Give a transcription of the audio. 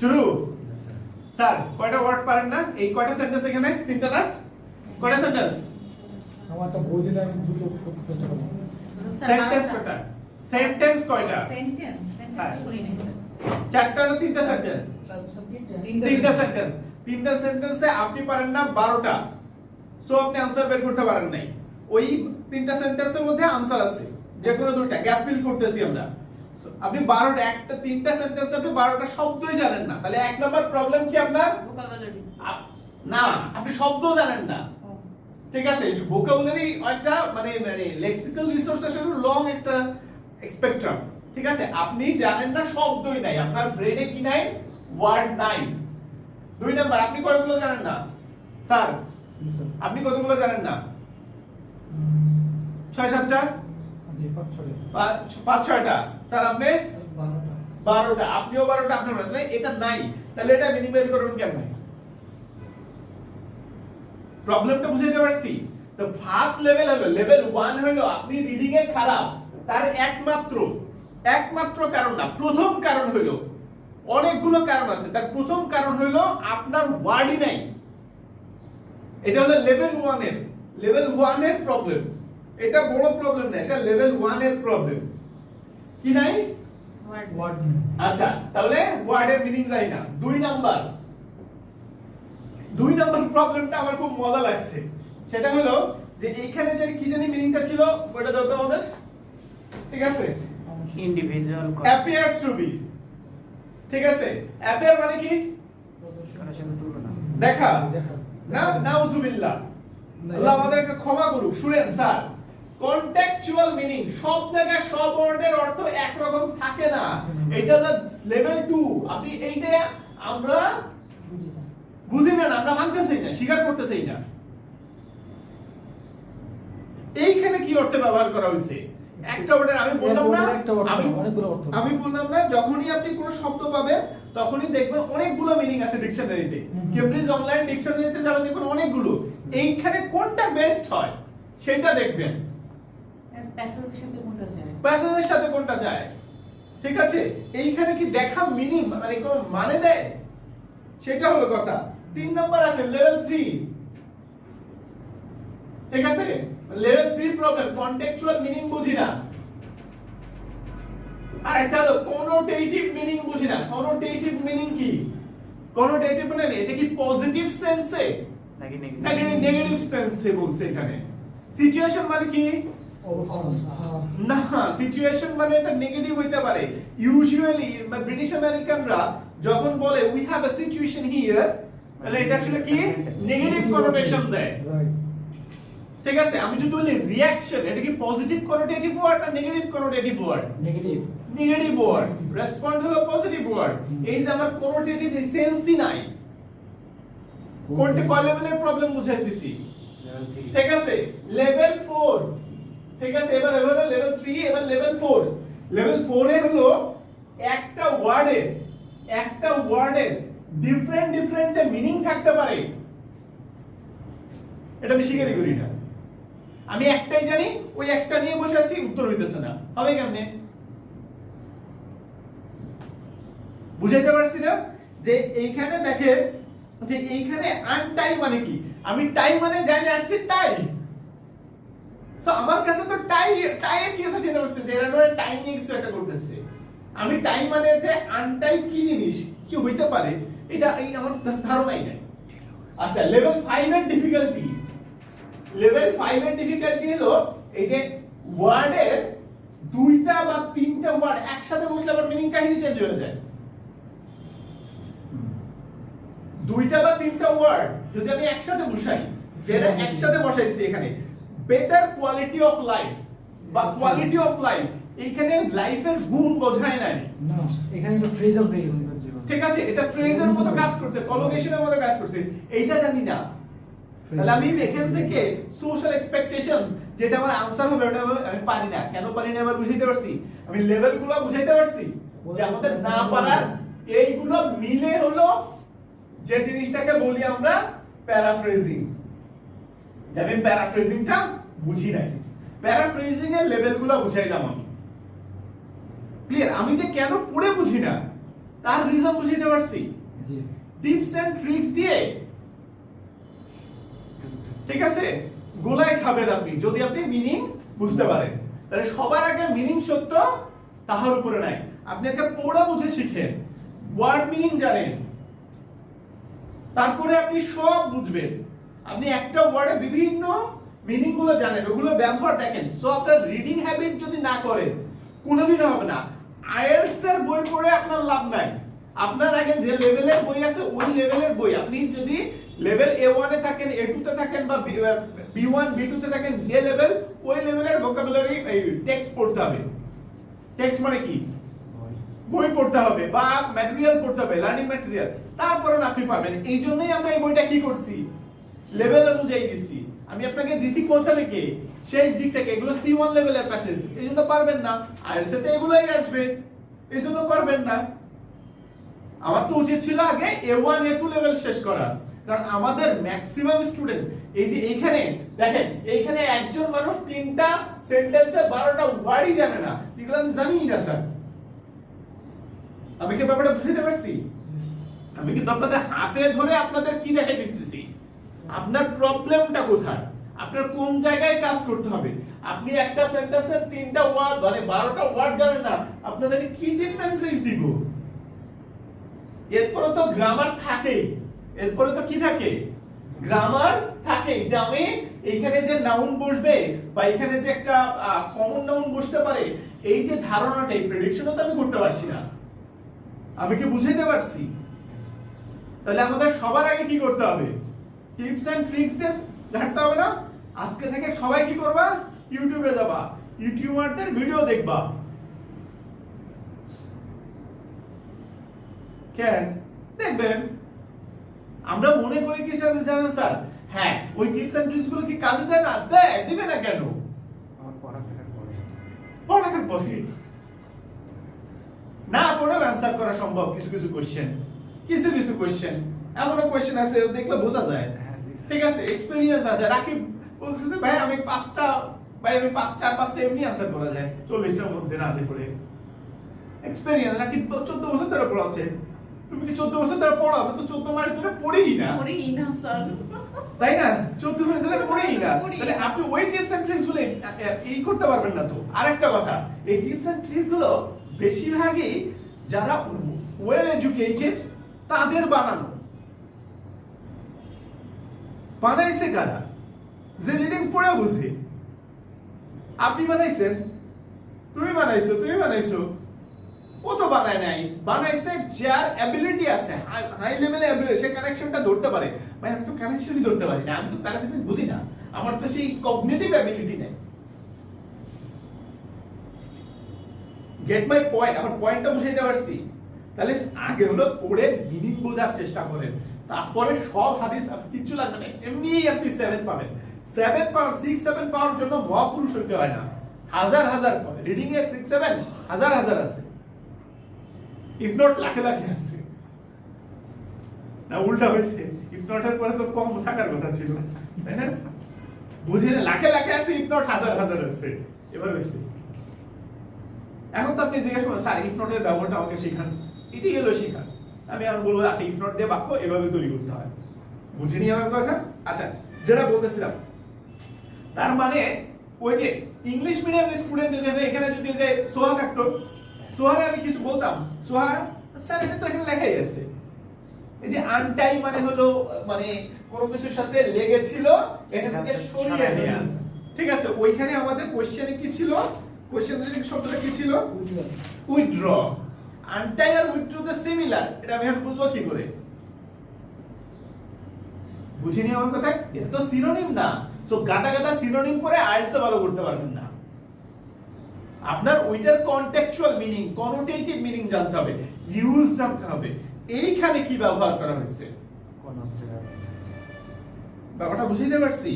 শুরু। স্যার কয়টা ওয়ার্ড পারেন না? এই কয়টা সেন্টেন্স এখানে? তিনটা না? কয়টা সেন্টেন্স আমার তো বই দিলে আমি দ্রুত করতে চেষ্টা করব। সেন্টেন্স কয়টা? সেন্টেন্স কয়টা সেন্টেন্স চারটা না তিনটা সেন্টেন্স তিনটা। সেন্টেন্স তিনটা সেন্টেন্সে আপনি পারেন না বারোটা। সো আপনি আনসার বের করতে পারেন নাই। ওই তিনটা সেন্টেন্সের মধ্যে আনসার আছে। যে কোনো দুইটা। গ্যাপ ফিল করতেছি আমরা। আপনি বারোটা একটা তিনটা সেন্টেন্স আপনি বারোটা শব্দই জানেন না। তাহলে এক নম্বর প্রবলেম কি আপনার? না আপনি শব্দ জানেন না। ঠিক আছে ভোকাবুলারি একটা মানে মানে লেক্সিক্যাল রিসোর্স আসলে লং একটা স্পেকট্রাম ঠিক আছে আপনি জানেন না শব্দই নাই। আপনার ব্রেনে কি নাই? ওয়ার্ড নাই। দুই নাম্বার আপনি কয়গুলো জানেন না? স্যার আপনি কতগুলো জানেন না? ছয় সাতটা? পাঁচ ছয়টা। স্যার, আপনি? বারোটা। আপনিও বারোটা আপনার তাহলে এটা নাই। তাহলে এটা মিনিমাইজ করবেন কেমন? প্রবলেমটা বুঝাইতে পারছি? তো ফার্স্ট লেভেল হলো লেভেল ওয়ান হলো, আপনি রিডিং এ খারাপ, তার একমাত্র একমাত্র কারণ না প্রথম কারণ হলো, অনেকগুলো কারণ আছে, তার প্রথম কারণ হলো আপনার ওয়ার্ডই নাই। এটা হলো লেভেল ওয়ানের লেভেল ওয়ানের প্রবলেম এটা বড় প্রবলেম না, এটা লেভেল ওয়ানের প্রবলেম কি নাই? ওয়ার্ড ওয়ার্ড আচ্ছা তাহলে ওয়ার্ডের মিনিং জানি না। দুই নাম্বার। দুই নাম্বার প্রবলেমটা আমার খুব মজা লাগছে। সেটা হলো যে এইখানে যে কি জানি মিনিংটা ছিল ওটা দাও তো আমাদের। ঠিক আছে? ইন্ডিভিজুয়াল অ্যাপিয়ার্স টু বি ঠিক আছে? অ্যাপিয়ার মানে কি? দেখা। দেখা। না? নাউজুবিল্লাহ। আল্লাহ আমাদেরকে ক্ষমা করুক। শুনেন স্যার। কন্টেক্সচুয়াল মিনিং সব জায়গায় সব ওয়ার্ডের অর্থ একরকম থাকে না। এটা হলো লেভেল 2 আপনি এইটা আমরা বুঝি না আমরা মানতেছি না স্বীকার করতেছি না। এইখানে কি অর্থে ব্যবহার করা হয়েছে? একটা আমি বললাম না আমি। আমি বললাম না যখনই আপনি কোনো শব্দ পাবেন তখনই দেখবেন অনেকগুলো মিনিং আছে ডিকশনারিতে। কেমব্রিজ অনলাইন ডিকশনারিতে যাবেন দেখবেন অনেকগুলো। এইখানে কোনটা বেস্ট হয় সেটা দেখবেন। প্যাসেজের সাথে কোনটা যায়? প্যাসেজের সাথে কোনটা যায়? ঠিক আছে? এইখানে কি দেখা মিনিং মানে কোনো মানে দেয়? সেটা হলো কথা। তিন নাম্বার আসে লেভেল থ্রি ঠিক আছে? Level three problem contextual meaning বুঝি না। আর একটা হলো কোনোটেটিভ মিনিং বুঝি না। কোনোটেটিভ মিনিং কি? কোনোটেটিভ মানে এটা কি পজিটিভ সেন্সে নাকি নেগেটিভ সেন্সে বলছে এখানে। সিচুয়েশন মানে কি? না সিচুয়েশন মানে এটা নেগেটিভ হইতে পারে। ইউজুয়ালি ব্রিটিশ আমেরিকানরা যখন বলে we have a situation here তাহলে এটা আসলে কি? নেগেটিভ কনোটেশন দেয়। ঠিক আছে? আমি যদি বলি রিঅ্যাকশন এটা কি পজিটিভ কনোটেটিভ ওয়ার্ড না negative connotative word negative negative word respond হলো পজিটিভ ওয়ার্ড এই যে আমার কনোটেটিভ সেন্সই নাই। কোনটা কয় লেভেলের প্রবলেম বুঝাইতেছি? ঠিক আছে? লেভেল 4 ঠিক আছে, এবার এবার লেভেল 3 এবার লেভেল 4 লেভেল 4 এ হলো একটা ওয়ার্ডে একটা ওয়ার্ডের ডিফারেন্ট ডিফারেন্ট মিনিং থাকতে পারে। এটা আমি স্বীকারই করি না আমি একটাই জানি, ওই একটা নিয়ে বসে আছি, উত্তর হইতেছে না। হবে কেমনে? বুঝাইতে পারছি না? যে এইখানে দেখে যে এইখানে আনটাই মানে কি? আমি টাই মানে জানি, আসছি টাই সো আমার কাছে তো টাই টাই এর চিন্তা চিন্তা করছে যে এরা নয় টাই নিয়ে কিছু একটা করতেছে। আমি টাই মানে যে আনটাই কি জিনিস? কি হইতে পারে? এটা এই আমার ধারণাই নাই। আচ্ছা লেভেল 5 এর ডিফিকাল্টি লেভেল 5 এর ডিফিকাল্টি হলো এই যে ওয়ার্ডের দুইটা বা তিনটা ওয়ার্ড একসাথে বসলে আবার মিনিং কাহিনী চেঞ্জ হয়ে যায়। দুইটা বা তিনটা ওয়ার্ড যদি আমি একসাথে বসাই, যেটা একসাথে বসাইছি এখানে বেটার কোয়ালিটি অফ লাইফ বা কোয়ালিটি অফ লাইফ এখানে লাইফের গুণ বোঝায় নাই। এখানে একটা ফ্রেজাল হয়ে গেছে ঠিক আছে? এটা ফ্রেজের মতো কাজ করছে কলোকেশনের মতো কাজ করছে। এইটা জানি না। তাহলে আমি এখান থেকে সোশ্যাল এক্সপেকটেশনস যেটা আমার আনসার হবে ওটা আমি- পারি না। কেন পারি না আবার বুঝাইতে পারছি? আমি লেভেলগুলো বুঝাইতে পারছি যে আমাদের না পারার এইগুলো মিলে হলো যে জিনিসটাকে বলি আমরা প্যারাফ্রেজিং যে আমি প্যারাফ্রেজিংটা বুঝি নাই। প্যারাফ্রেজিং এর লেভেলগুলো বুঝাইলাম আমি। ক্লিয়ার আমি যে কেন পড়ে বুঝি না তার রিজন বুঝাইতে পারছি। টিপস এন্ড ট্রিক্স দিয়ে। ঠিক আছে? গোলায় খাবেন আপনি যদি আপনি মিনিং বুঝতে পারেন। তাহলে সবার আগে মিনিং সত্য তাহার উপরে নাই। আপনি একটা পড়া বুঝে শিখেন। ওয়ার্ড মিনিং জানেন। তারপরে আপনি সব বুঝবেন। আপনি একটা ওয়ার্ডে বিভিন্ন মিনিংগুলো জানেন, ওগুলো ব্যবহার দেখেন। সো আপনার রিডিং হ্যাবিট যদি না করেন কোনোদিন হবে না। আইএলটিএস এর বই পড়ে আপনার লাভ নাই। আপনার আগে যে লেভেলের বই আছে, ওই লেভেলের বই। আপনি যদি লেভেল এ ওয়ানে থাকেন এ টু তে থাকেন বা বি ওয়ান বি টু তে থাকেন, যে লেভেল ওই লেভেলের ভোকাবুলারি টেক্সট পড়তে হবে। টেক্সট মানে কি? বই পড়তে হবে বা ম্যাটেরিয়াল পড়তে হবে লার্নিং ম্যাটেরিয়াল তারপরে আপনি পারবেন। এই জন্যই আমরা এই বইটা কি করছি? লেভেল অনুযায়ী দিছি। আমি আপনাকে দিছি কোথা থেকে শেষ দিক থেকে এগুলো সি ওয়ান লেভেলের প্যাসেজ এই জন্য পারবেন না। আইএলটিএস তে এগুলোই আসবে। এই জন্য পারবেন না। আমার তো উচিত ছিল আগে A one A two level শেষ করা কারণ আমাদের ম্যাক্সিমাম স্টুডেন্ট এই যে এইখানে দেখেন এইখানে একজন মানুষ তিনটা সেন্টেন্সে বারোটা ওয়ার্ডই জানে না। এগুলো আমি জানিই না স্যার। আমি কি ব্যাপারটা বুঝতে পারছি? আমি কিন্তু আপনাদের হাতে ধরে আপনাদের কি দেখে দিচ্ছি আপনার প্রবলেমটা কোথায়? আপনার কোন জায়গায় কাজ করতে হবে? আপনি একটা সেন্টেন্সের তিনটা ওয়ার্ড মানে বারোটা ওয়ার্ড জানেন না, আপনাদেরকে কি টিপস এন্ড ট্রিক্স দিব? এরপরে তো গ্রামার থাকে। এরপরে তো কি থাকে? গ্রামার থাকে। যে আমি এইখানে যে নাউন বসবে বা এখানে যে একটা কমন নাউন বসতে পারে, এই যে ধারণাটা, এই তো আমি করতে পারছি না। আমি কি বুঝাইতে পারছি? তাহলে আমাদের সবার আগে কি করতে হবে? টিপস এন্ড ট্রিক্স দের ঘাটতে হবে না। আজকে থেকে সবাই কি করবা? ইউটিউবে যাবা। ইউটিউবারদের ভিডিও দেখবা। কেন? দেখবেন আমরা মনে করি কি জানেন স্যার? হ্যাঁ ওই টিপস এন্ড ট্রিক্সগুলো কি কাজে দেয় না? দেয় দিবে না কেন? পড়ালেখার পরে। না পড়েও অ্যান্সার করা সম্ভব কিছু কিছু কোশ্চেন কিছু কিছু কোশ্চেন এমনও কোশ্চেন আছে দেখলে বোঝা যায়। ঠিক আছে এক্সপেরিয়েন্স আছে। রাকিব বলছে যে ভাই আমি পাঁচটা ভাই আমি পাঁচ চার পাঁচটা এমনি অ্যান্সার করা যায়। চল্লিশটার মধ্যে না দিয়ে পড়ে এক্সপেরিয়েন্স রাকিব চোদ্দ বছর ধরে পড়াচ্ছে। তুমি কি চোদ্দ বছর ধরে পড়াও আমি তো চোদ্দ মাস ধরে পড়েই না। পড়েই না স্যার। তাই না? চোদ্দ মাস ধরে পড়েই না। তাহলে। আপনি ওই টিপস এন্ড ট্রিক্সগুলো এই করতে পারবেন না তো। আরেকটা কথা এই টিপস এন্ড ট্রিক্সগুলো বেশিরভাগই যারা ওয়েল এডুকেটেড তাদের বানানো। বানাইছে কারা? যে রিডিং পড়ে বুঝে। আপনি বানাইছেন? তুমি বানাইছো তুমি বানাইছো। ও তো বানায় নাই। বানাইছে যার অ্যাবিলিটি আছে হাই অ্যাবিলিটি সে কানেকশনটা ধরতে পারে। ভাই, আমি তো কানেকশনই ধরতে পারি না, আমি তো প্যারাফিজিক্স বুঝি না। আমার তো সেই কগনিটিভ অ্যাবিলিটি নেই। গেট মাই পয়েন্ট আমার পয়েন্টটা বুঝাইতে পারছি। তাহলে আগে হলো পড়ে মিনিং বোঝার চেষ্টা করেন। তারপরে সব হাদিস আপনি কিচ্ছু লাগবে না। এমনি আপনি সেভেন পাবেন। সেভেন পাওয়ার সিক্স সেভেন পাওয়ার জন্য মহাপুরুষ হইতে হয় না। হাজার হাজার রিডিং এর সিক্স সেভেন হাজার হাজার আছে। ইফ নট লাখে লাখে আছে। না, উল্টা হয়েছে। ইফ নট এর পরে তো কম থাকার কথা ছিল। তাই না? বুঝে না, লাখে লাখে আছে ইফ নট হাজার হাজার আছে। এবার হয়েছে। এখন তো আপনি জিজ্ঞাসা করেন, স্যার ইফ নটের ব্যবহারটা আমাকে শেখান। এটাই হলো শেখান। আমি আর বলব আচ্ছা ইফ নট দিয়ে বাক্য এভাবে তৈরি করতে হয়। বুঝিনি আমার কথা? আচ্ছা যেটা বলতেছিলাম তার মানে ওই যে ইংলিশ মিডিয়াম স্টুডেন্ট যদি এখানে যদি যে সোহা থাকতো সোহারে আমি কিছু বলতাম সোহা স্যার এটা তো এখানে লেখাই আছে। এই যে আনটাই মানে হলো মানে কোনো কিছুর সাথে লেগেছিল এটা থেকে সরিয়ে নেওয়া। ঠিক আছে ওইখানে আমাদের কোশ্চেনে কি ছিল? কোশ্চেনের শব্দটা কি ছিল? উইথড্র আনটাই আর তে সিমিলার এটা আমি এখন বুঝব কি করে? বুঝিনি আমার কথা এটা তো সিনোনিম না। তো গাদা গাদা সিনোনিম করে আইএলটিএস ভালো করতে পারবেন না। আপনার ওইটার কন্টেক্সচুয়াল মিনিং কনোটেটিভ মিনিং জানতে হবে। ইউজ জানতে হবে। এইখানে কি ব্যবহার করা হয়েছে? ব্যাপারটা বুঝাইতে পারছি।